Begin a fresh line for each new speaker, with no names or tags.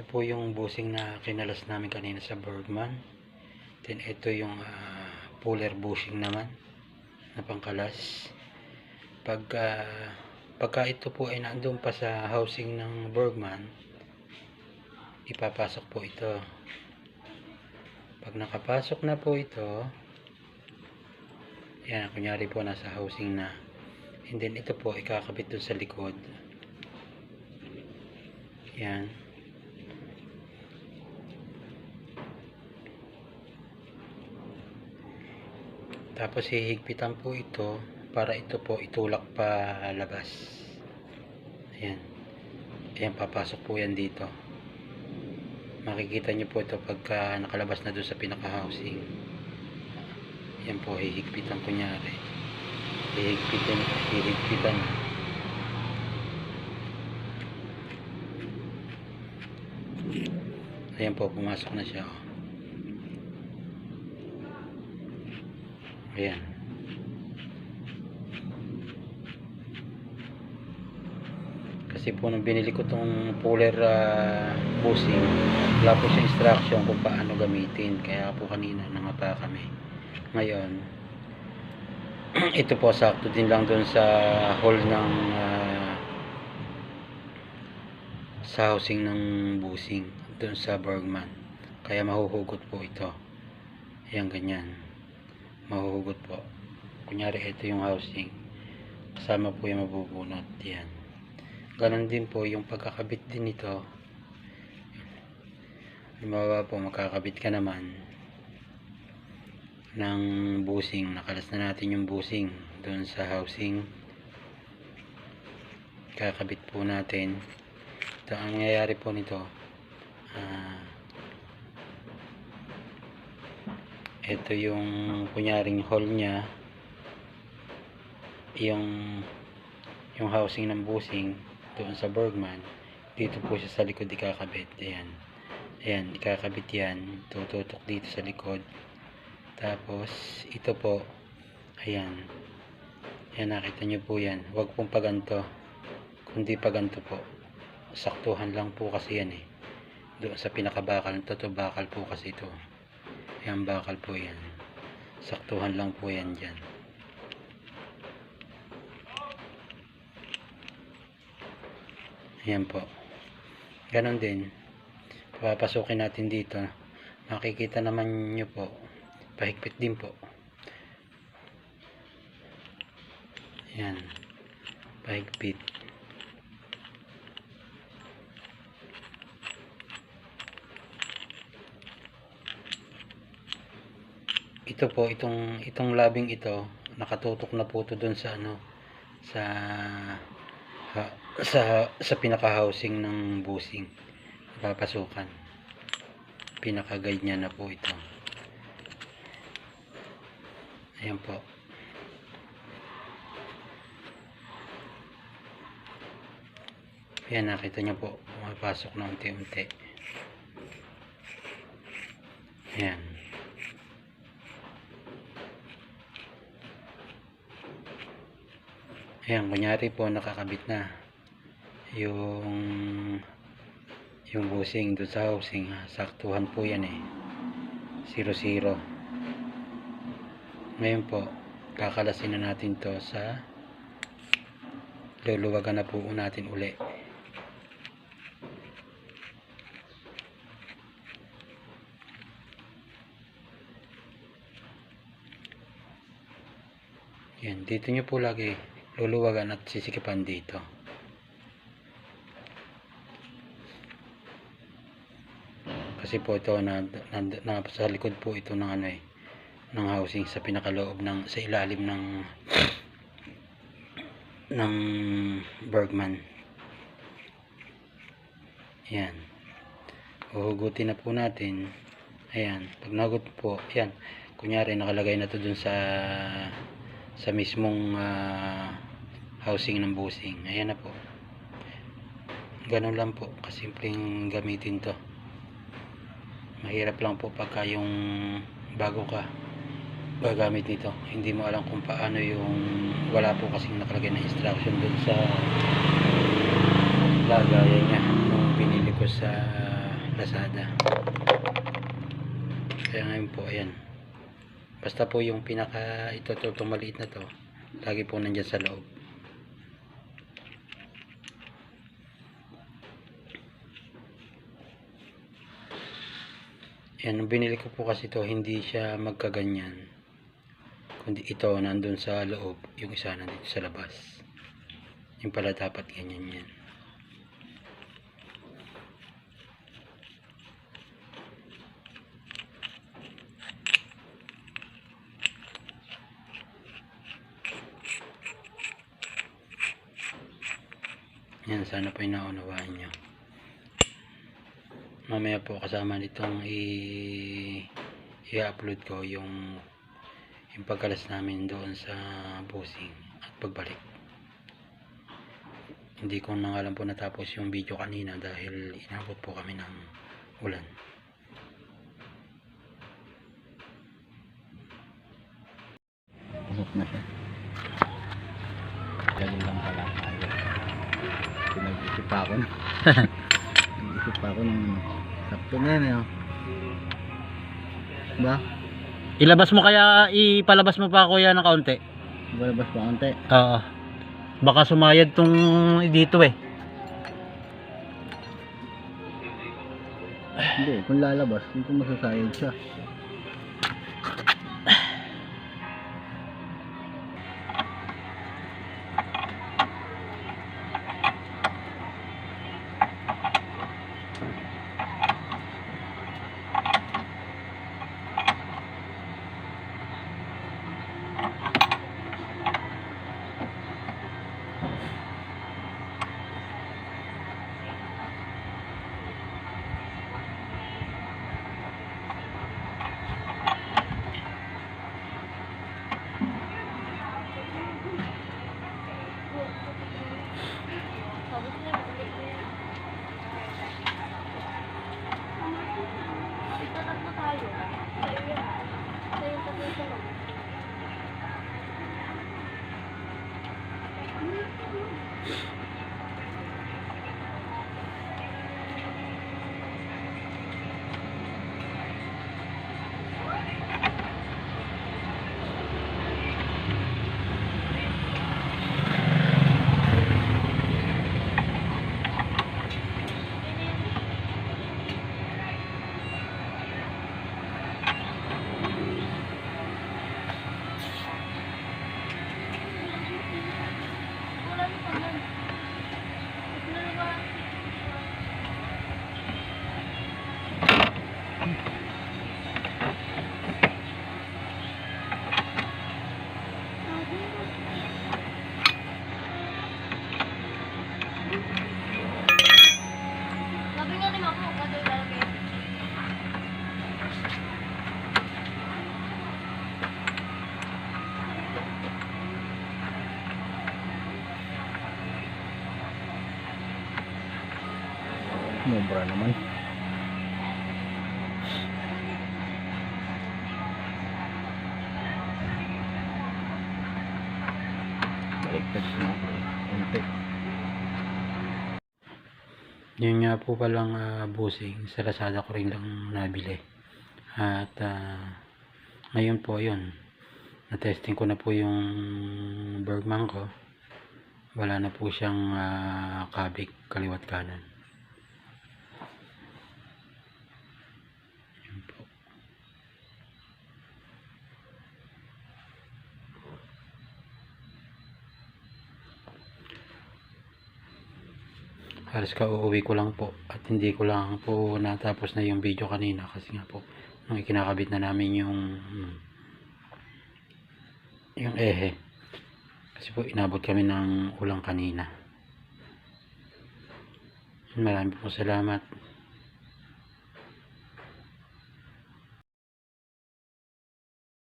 Ito po yung busing na kinalas namin kanina sa Bergman. Then ito yung ah, puller bushing naman na pangkalas. Pag ah, pagka ito po ay nandun pa sa housing ng Bergman, ipapasok po ito. Pag nakapasok na po ito, yan, kunyari po nasa housing na. And then ito po, ikakabit dun sa likod. Yan. Tapos hihigpitan po ito para ito po itulak pa labas. Ayan. Ayan, papasok po yan dito. Makikita nyo po ito pagka nakalabas na doon sa pinaka-housing. Ayan po, hihigpitan kunyari. Hihigpitan, hihigpitan. Ayan po, pumasok na siya. oh. Ayan. Kasi po nung binili ko tong puller uh, busing, wala po siya instruction kung paano gamitin. Kaya po kanina nangapa kami. Ngayon, ito po sakto din lang doon sa hole ng ah, sa housing ng busing doon sa Bergman. Kaya mahuhugot po ito. Ayan ganyan. Mahuhugot po. Kunyari ito yung housing. Kasama po yung mabubunot. Yan. Ganon din po yung pagkakabit din ito. Halimbawa po makakabit ka naman ng busing. Nakalas na natin yung busing doon sa housing. Kakabit po natin. Ito ang nangyayari po nito. Ah, ito yung kunyaring hall niya. Yung yung housing ng busing doon sa Bergman. Dito po siya sa likod ikakabit. Ayan. Ayan, ikakabit yan. Tututok dito sa likod. Tapos, ito po. Ayan. Ayan, nakita nyo po yan. Huwag pong paganto. Kundi paganto po. Saktuhan lang po kasi yan eh. Doon sa pinakabakal. Toto bakal po kasi ito. Ayan, bakal po yan. Saktuhan lang po yan dyan. Ayan po. Ganon din. Papasukin natin dito. Makikita naman nyo po. Pahigpit din po. Ayan. Pahigpit. Ito po, itong itong labing ito, nakatutok na po ito dun sa ano, sa ha, sa sa pinaka-housing ng busing. Papasukan. Pinaka-guide niya na po ito. Ayan po. Ayan, nakita niyo po. Pumapasok na unti-unti. Ayan. Ayan, kunyari po nakakabit na yung yung busing doon sa housing. ha. Saktuhan po yan eh. 0-0. Ngayon po, kakalasin na natin to sa luluwagan na po natin uli. Yan, dito nyo po lagi luluwagan at sisikipan dito. Kasi po ito na, na, na sa likod po ito ng ano eh ng housing sa pinakaloob ng sa ilalim ng ng Bergman. Yan. Uhugutin na po natin. Ayan. Pag nagot po, ayan. Kunyari nakalagay na to dun sa sa mismong ah, housing ng busing. Ayan na po. Ganun lang po. Kasimpleng gamitin to. Mahirap lang po pagka yung bago ka gagamit nito. Hindi mo alam kung paano yung wala po kasing nakalagay na instruction dun sa lagayan niya nung binili ko sa Lazada. Kaya ngayon po, ayan. Basta po yung pinaka, ito, ito, itong maliit na to, lagi po nandyan sa loob. Yan, binili ko po kasi to hindi siya magkaganyan. Kundi ito, nandun sa loob, yung isa nandito sa labas. Yung pala dapat ganyan yan. Yan, sana po yung naunawaan nyo. Mamaya po kasama nitong i-upload ko yung yung pagkalas namin doon sa busing at pagbalik. Hindi ko na lang po natapos yung video kanina dahil inabot po kami ng ulan.
Pusok na siya. Ganun lang pala. Ayun. Pinag-isip pa ako. Pinag-isip pa ako ng. Sakto na yan eh. oh. Ba?
Ilabas mo kaya, ipalabas mo pa kuya ng kaunti.
Balabas pa konti.
Oo. Baka sumayad tong dito eh.
Hindi, kung lalabas, hindi ko masasayad siya. Mubra naman. Baliktad na. Konti.
Yun nga po palang ah, busing sa Lazada ko rin lang nabili. At ah, ngayon po yun. Na-testing ko na po yung Bergman ko. Wala na po siyang ah, kabig kaliwat kanan. Yun po. Halos ka uuwi ko lang po at hindi ko lang po natapos na yung video kanina kasi nga po nung ikinakabit na namin yung yung ehe. Kasi po inabot kami ng ulang kanina. Marami po salamat